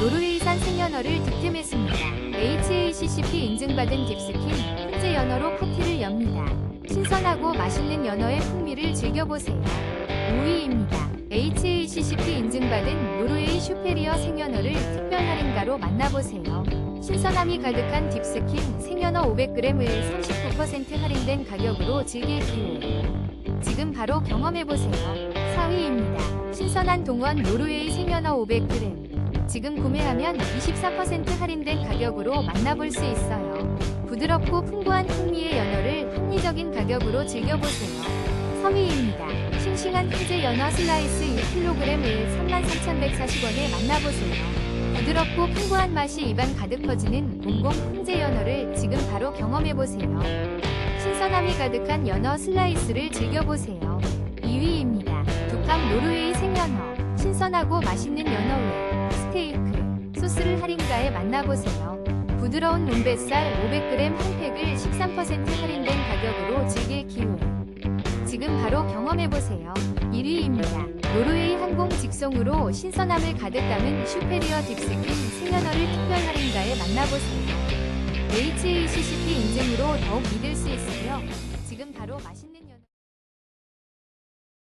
노르웨이산 생연어를 득템했습니다. HACCP 인증받은 딥스킨 훈제 연어로 파티를 엽니다. 신선하고 맛있는 연어의 풍미를 즐겨보세요. 5위입니다. HACCP 인증받은 노르웨이 슈페리어 생연어를 특별 할인가로 만나보세요. 신선함이 가득한 딥스킨 생연어 500g을 39% 할인된 가격으로 즐길 기회. 지금 바로 경험해보세요. 4위입니다. 신선한 동원 노르웨이 생연어 500g. 지금 구매하면 24% 할인된 가격으로 만나볼 수 있어요. 부드럽고 풍부한 풍미의 연어를 합리적인 가격으로 즐겨보세요. 3위입니다. 싱싱한 훈제 연어 슬라이스 6kg을 33,140원에 만나보세요. 부드럽고 풍부한 맛이 입안 가득 퍼지는 공공 훈제 연어를 지금 바로 경험해보세요. 신선함이 가득한 연어 슬라이스를 즐겨보세요. 2위입니다. 두kamp 노르웨이 생연어. 신선하고 맛있는 연어회, 스테이크, 소스를 할인가에 만나보세요. 부드러운 논뱃살 500g 한 팩을 13% 할인된 가격으로 즐길 기회. 지금 바로 경험해보세요. 1위입니다. 노르웨이 항공 직송으로 신선함을 가득 담은 슈페리어 딥스킨 생연어를 특별 할인가에 만나보세요. HACCP 인증으로 더욱 믿을 수 있으며 지금 바로 맛있는